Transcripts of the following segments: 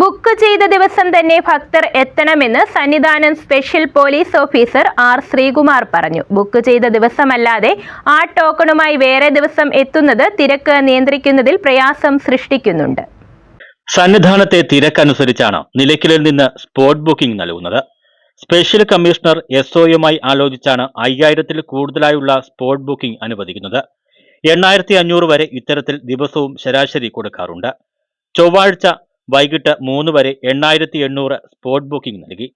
Book ചെയ്ത ദിവസം തന്നെ ഭക്തർ എത്തണമെന്ന് Sannidhanam special police officer R Sreekumar പറഞ്ഞു. ബുക്ക് ചെയ്ത ദിവസമല്ലാതെ ആ ടോക്കണുമായി വേറെ ദിവസം എത്തുന്നത് തിരക്ക് നിയന്ത്രിക്കുന്നതിൽ പ്രയാസം സൃഷ്ടിക്കുന്നുണ്ട്. സന്നിധാനത്തെ തിരക്കനുസരിച്ചാണ് നിലയ്ക്കലിൽ നിന്ന് സ്പോട്ട് ബുക്കിംഗ് നൽകുന്നത്. സ്പെഷ്യൽ കമ്മീഷണർ എസ് ഒയുമായി ആലോചിച്ചാണ് അയ്യായിരത്തിൽ കൂടുതലായുള്ള സ്പോട്ട് ബുക്കിംഗ് അനുവദിക്കുന്നത്. എണ്ണായിരത്തി അഞ്ഞൂറ് വരെ ഇത്തരത്തിൽ ദിവസവും ശരാശരി കൊടുക്കാറുണ്ട്. ചൊവ്വാഴ്ച വൈകിട്ട് മൂന്ന് വരെ എണ്ണായിരത്തി എണ്ണൂറ് സ്പോട്ട് ബുക്കിംഗ് നൽകി.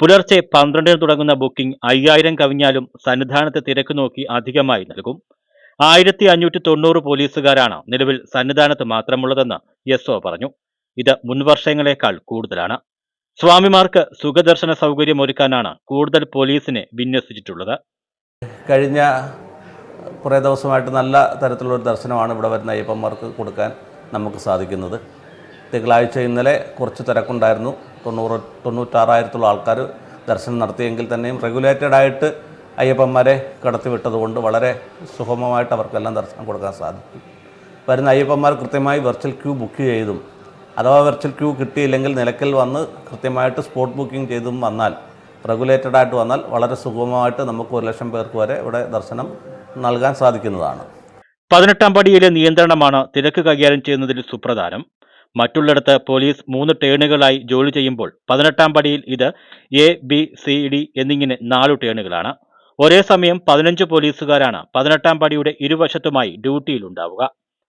പുലർച്ചെ പന്ത്രണ്ടിന് തുടങ്ങുന്ന ബുക്കിംഗ് അയ്യായിരം കവിഞ്ഞാലും സന്നിധാനത്തെ തിരക്ക് നോക്കി അധികമായി നൽകും. ആയിരത്തി അഞ്ഞൂറ്റി തൊണ്ണൂറ് പോലീസുകാരാണ് നിലവിൽ സന്നിധാനത്ത് മാത്രമുള്ളതെന്ന് എസ് പറഞ്ഞു. ഇത് മുൻവർഷങ്ങളെക്കാൾ കൂടുതലാണ്. സ്വാമിമാർക്ക് സുഖദർശന സൗകര്യം ഒരുക്കാനാണ് കൂടുതൽ പോലീസിനെ വിന്യസിച്ചിട്ടുള്ളത്. കഴിഞ്ഞ കുറേ ദിവസമായിട്ട് നല്ല തരത്തിലുള്ളൊരു ദർശനമാണ് ഇവിടെ വരുന്ന അയ്യപ്പന്മാർക്ക് കൊടുക്കാൻ നമുക്ക് സാധിക്കുന്നത്. തിങ്കളാഴ്ച ഇന്നലെ കുറച്ച് തിരക്കുണ്ടായിരുന്നു. തൊണ്ണൂറ് തൊണ്ണൂറ്റാറായിരത്തോളം ആൾക്കാർ ദർശനം നടത്തിയെങ്കിൽ തന്നെയും റെഗുലേറ്റഡ് ആയിട്ട് അയ്യപ്പന്മാരെ കടത്തിവിട്ടതുകൊണ്ട് വളരെ സുഗമമായിട്ട് അവർക്കെല്ലാം ദർശനം കൊടുക്കാൻ സാധിക്കും. വരുന്ന അയ്യപ്പന്മാർ കൃത്യമായി വെർച്വൽ ക്യൂ ബുക്ക് ചെയ്തും അഥവാ വെർച്വൽ ക്യൂ കിട്ടിയില്ലെങ്കിൽ നിലക്കൽ വന്ന് കൃത്യമായിട്ട് സ്പോട്ട് ബുക്കിംഗ് ചെയ്തും വന്നാൽ റെഗുലേറ്റഡ് ആയിട്ട് വന്നാൽ വളരെ സുഗമമായിട്ട് നമുക്ക് ഒരു ലക്ഷം പേർക്ക് വരെ ഇവിടെ ദർശനം നൽകാൻ സാധിക്കുന്നതാണ്. പതിനെട്ടാം പടിയിലെ നിയന്ത്രണമാണ് തിരക്ക് കൈകാര്യം ചെയ്യുന്നതിൽ സുപ്രധാനം. മറ്റുള്ളിടത്ത് പോലീസ് മൂന്ന് ടേണുകളായി ജോലി ചെയ്യുമ്പോൾ പതിനെട്ടാം പടിയിൽ ഇത് എ ബി സി ഡി എന്നിങ്ങനെ നാലു ടേണുകളാണ്. ഒരേ സമയം പതിനഞ്ച് പോലീസുകാരാണ് പതിനെട്ടാം പടിയുടെ ഇരുവശത്തുമായി ഡ്യൂട്ടിയിലുണ്ടാവുക.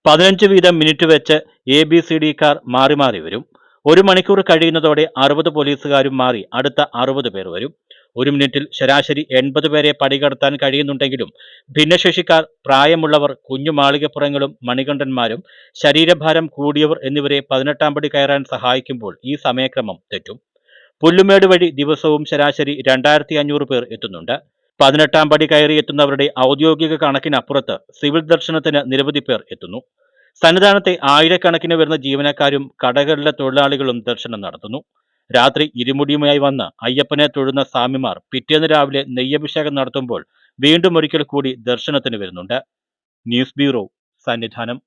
പതിനഞ്ച് വീതം മിനിറ്റ് വെച്ച് A B C D car മാറി മാറി വരും. ഒരു മണിക്കൂർ കഴിയുന്നതോടെ അറുപത് പോലീസുകാരും മാറി അടുത്ത അറുപത് പേർ വരും. ഒരു മിനിറ്റിൽ ശരാശരി എൺപത് പേരെ പടികടത്താൻ കഴിയുന്നുണ്ടെങ്കിലും ഭിന്നശേഷിക്കാർ പ്രായമുള്ളവർ കുഞ്ഞു മാളികപ്പുറങ്ങളും മണികണ്ഠന്മാരും ശരീരഭാരം കൂടിയവർ എന്നിവരെ പതിനെട്ടാം പടി കയറാൻ സഹായിക്കുമ്പോൾ ഈ സമയക്രമം തെറ്റും. പുല്ലുമേട് വഴി ദിവസവും ശരാശരി രണ്ടായിരത്തി അഞ്ഞൂറ് പേർ എത്തുന്നുണ്ട്. പതിനെട്ടാം പടി കയറി എത്തുന്നവരുടെ ഔദ്യോഗിക കണക്കിനപ്പുറത്ത് സിവിൽ ദർശനത്തിന് നിരവധി പേർ എത്തുന്നു. സന്നിധാനത്തെ ആയിരക്കണക്കിന് വരുന്ന ജീവനക്കാരും കടകളിലെ തൊഴിലാളികളും ദർശനം നടത്തുന്നു. രാത്രി ഇരുമുടിയുമായി വന്ന് അയ്യപ്പനെ തൊഴുന്ന സ്വാമിമാർ പിറ്റേന്ന് രാവിലെ നെയ്യഭിഷേകം നടത്തുമ്പോൾ വീണ്ടും ഒരിക്കൽ കൂടി ദർശനത്തിന് വരുന്നുണ്ട്. News bureau Sannidhanam.